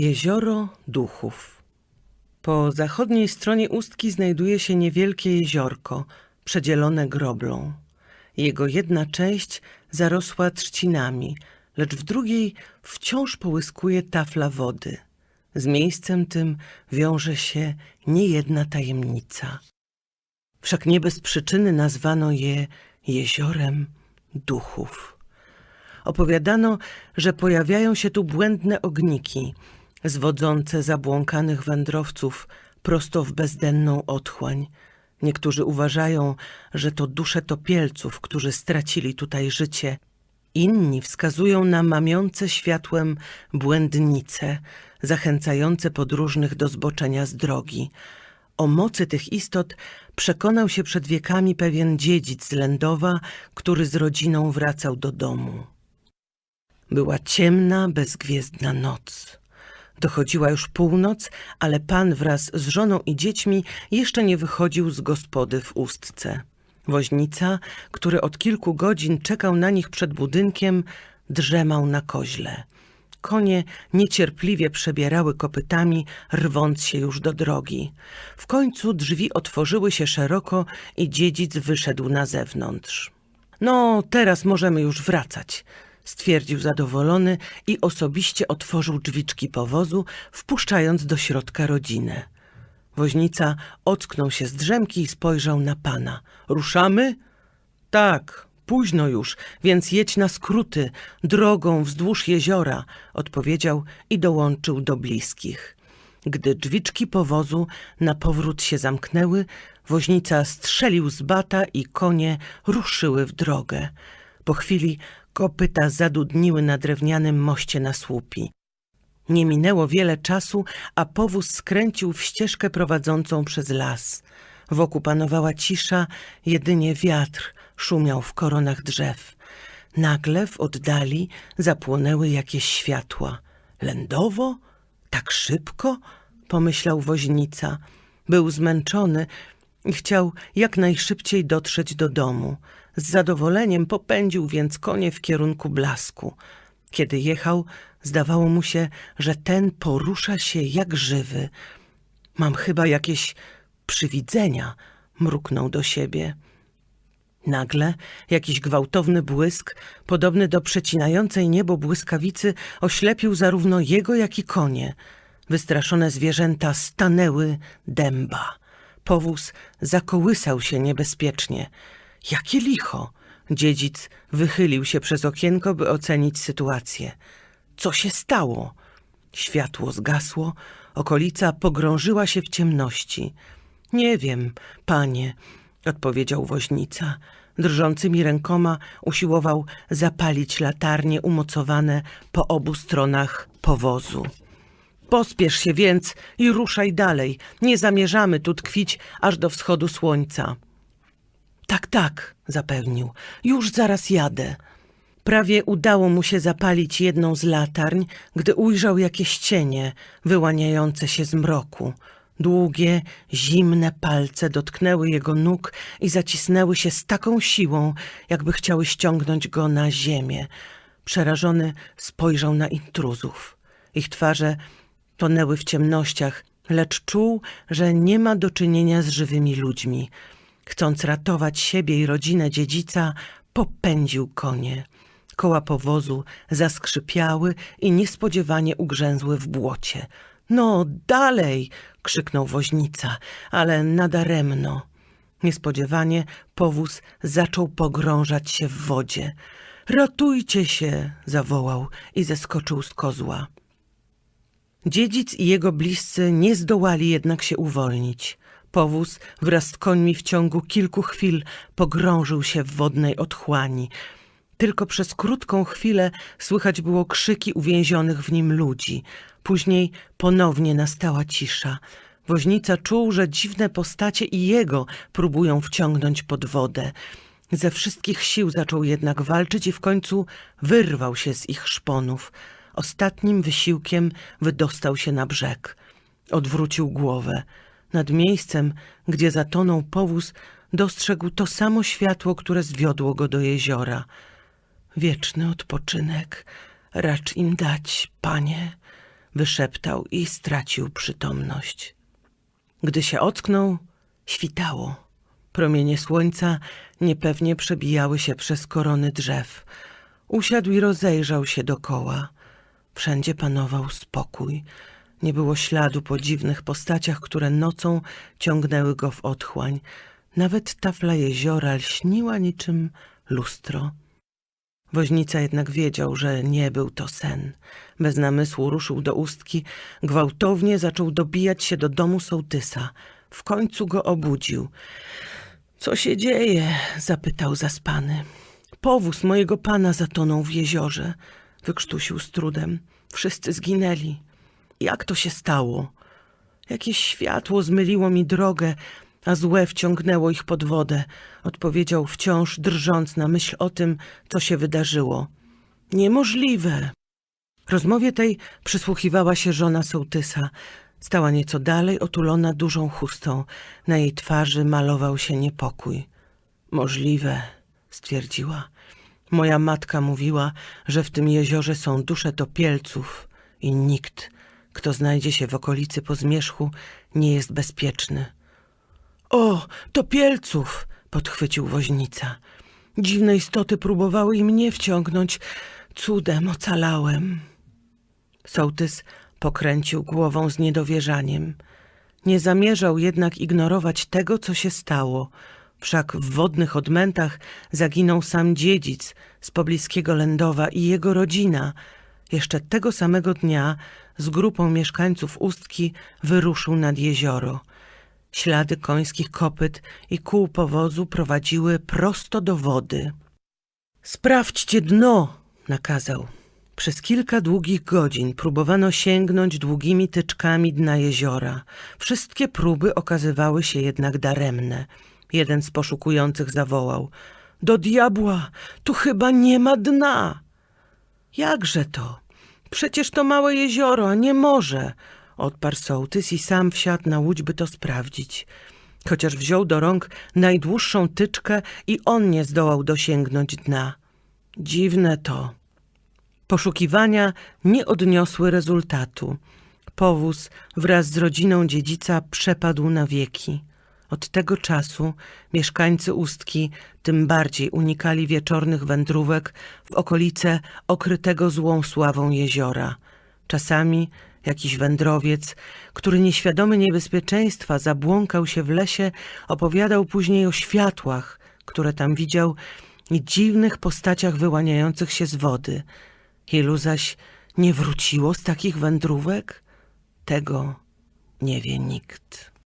Jezioro Duchów. Po zachodniej stronie Ustki znajduje się niewielkie jeziorko, przedzielone groblą. Jego jedna część zarosła trzcinami, lecz w drugiej wciąż połyskuje tafla wody. Z miejscem tym wiąże się niejedna tajemnica. Wszak nie bez przyczyny nazwano je jeziorem duchów. Opowiadano, że pojawiają się tu błędne ogniki, zwodzące zabłąkanych wędrowców prosto w bezdenną otchłań. Niektórzy uważają, że to dusze topielców, którzy stracili tutaj życie. Inni wskazują na mamiące światłem błędnice, zachęcające podróżnych do zboczenia z drogi. O mocy tych istot przekonał się przed wiekami pewien dziedzic z Lędowa, który z rodziną wracał do domu. Była ciemna, bezgwiezdna noc. Dochodziła już północ, ale pan wraz z żoną i dziećmi jeszcze nie wychodził z gospody w Ustce. Woźnica, który od kilku godzin czekał na nich przed budynkiem, drzemał na koźle. Konie niecierpliwie przebierały kopytami, rwąc się już do drogi. W końcu drzwi otworzyły się szeroko i dziedzic wyszedł na zewnątrz. No, teraz możemy już wracać, stwierdził zadowolony i osobiście otworzył drzwiczki powozu, wpuszczając do środka rodzinę. Woźnica ocknął się z drzemki i spojrzał na pana. Ruszamy? Tak, późno już, więc jedź na skróty, drogą wzdłuż jeziora, odpowiedział i dołączył do bliskich. Gdy drzwiczki powozu na powrót się zamknęły, woźnica strzelił z bata i konie ruszyły w drogę. Po chwili kopyta zadudniły na drewnianym moście na słupi. Nie minęło wiele czasu, a powóz skręcił w ścieżkę prowadzącą przez las. Wokół panowała cisza, jedynie wiatr szumiał w koronach drzew. Nagle w oddali zapłonęły jakieś światła. Lędowo? Tak szybko? pomyślał woźnica. Był zmęczony i chciał jak najszybciej dotrzeć do domu. Z zadowoleniem popędził więc konie w kierunku blasku. Kiedy jechał, zdawało mu się, że ten porusza się jak żywy. Mam chyba jakieś przywidzenia, mruknął do siebie. Nagle jakiś gwałtowny błysk, podobny do przecinającej niebo błyskawicy, oślepił zarówno jego, jak i konie. Wystraszone zwierzęta stanęły dęba. Powóz zakołysał się niebezpiecznie. Jakie licho! Dziedzic wychylił się przez okienko, by ocenić sytuację. Co się stało? Światło zgasło, okolica pogrążyła się w ciemności. Nie wiem, panie, odpowiedział woźnica. Drżącymi rękoma usiłował zapalić latarnie umocowane po obu stronach powozu. Pospiesz się więc i ruszaj dalej. Nie zamierzamy tu tkwić aż do wschodu słońca. Tak, tak, zapewnił. Już zaraz jadę. Prawie udało mu się zapalić jedną z latarń, gdy ujrzał jakieś cienie wyłaniające się z mroku. Długie, zimne palce dotknęły jego nóg i zacisnęły się z taką siłą, jakby chciały ściągnąć go na ziemię. Przerażony spojrzał na intruzów. Ich twarze tonęły w ciemnościach, lecz czuł, że nie ma do czynienia z żywymi ludźmi. Chcąc ratować siebie i rodzinę dziedzica, popędził konie. Koła powozu zaskrzypiały i niespodziewanie ugrzęzły w błocie. No, dalej! krzyknął woźnica, ale nadaremno. Niespodziewanie powóz zaczął pogrążać się w wodzie. Ratujcie się! zawołał i zeskoczył z kozła. Dziedzic i jego bliscy nie zdołali jednak się uwolnić. Powóz wraz z końmi w ciągu kilku chwil pogrążył się w wodnej otchłani. Tylko przez krótką chwilę słychać było krzyki uwięzionych w nim ludzi. Później ponownie nastała cisza. Woźnica czuł, że dziwne postacie i jego próbują wciągnąć pod wodę. Ze wszystkich sił zaczął jednak walczyć i w końcu wyrwał się z ich szponów. Ostatnim wysiłkiem wydostał się na brzeg. Odwrócił głowę. Nad miejscem, gdzie zatonął powóz, dostrzegł to samo światło, które zwiodło go do jeziora. Wieczny odpoczynek, racz im dać, panie, wyszeptał i stracił przytomność. Gdy się ocknął, świtało. Promienie słońca niepewnie przebijały się przez korony drzew. Usiadł i rozejrzał się dokoła. Wszędzie panował spokój. Nie było śladu po dziwnych postaciach, które nocą ciągnęły go w otchłań. Nawet tafla jeziora lśniła niczym lustro. Woźnica jednak wiedział, że nie był to sen. Bez namysłu ruszył do ustki, gwałtownie zaczął dobijać się do domu sołtysa. W końcu go obudził. Co się dzieje? zapytał zaspany. Powóz mojego pana zatonął w jeziorze, wykrztusił z trudem. Wszyscy zginęli. Jak to się stało? Jakieś światło zmyliło mi drogę, a złe wciągnęło ich pod wodę, odpowiedział wciąż drżąc na myśl o tym, co się wydarzyło. Niemożliwe. Rozmowie tej przysłuchiwała się żona sołtysa. Stała nieco dalej, otulona dużą chustą. Na jej twarzy malował się niepokój. Możliwe, stwierdziła. Moja matka mówiła, że w tym jeziorze są dusze topielców i nikt, kto znajdzie się w okolicy po zmierzchu, nie jest bezpieczny. O, topielców! podchwycił woźnica. Dziwne istoty próbowały i mnie wciągnąć. Cudem ocalałem. Sołtys pokręcił głową z niedowierzaniem. Nie zamierzał jednak ignorować tego, co się stało. Wszak w wodnych odmętach zaginął sam dziedzic z pobliskiego Lędowa i jego rodzina. Jeszcze tego samego dnia z grupą mieszkańców Ustki wyruszył nad jezioro. Ślady końskich kopyt i kół powozu prowadziły prosto do wody. Sprawdźcie dno, nakazał. Przez kilka długich godzin próbowano sięgnąć długimi tyczkami dna jeziora. Wszystkie próby okazywały się jednak daremne. Jeden z poszukujących zawołał: Do diabła, tu chyba nie ma dna. Jakże to? Przecież to małe jezioro, a nie morze, odparł sołtys i sam wsiadł na łódź, by to sprawdzić. Chociaż wziął do rąk najdłuższą tyczkę i on nie zdołał dosięgnąć dna. Dziwne to. Poszukiwania nie odniosły rezultatu. Powóz wraz z rodziną dziedzica przepadł na wieki. Od tego czasu mieszkańcy Ustki tym bardziej unikali wieczornych wędrówek w okolice okrytego złą sławą jeziora. Czasami jakiś wędrowiec, który nieświadomy niebezpieczeństwa zabłąkał się w lesie, opowiadał później o światłach, które tam widział i dziwnych postaciach wyłaniających się z wody. Ilu zaś nie wróciło z takich wędrówek? Tego nie wie nikt.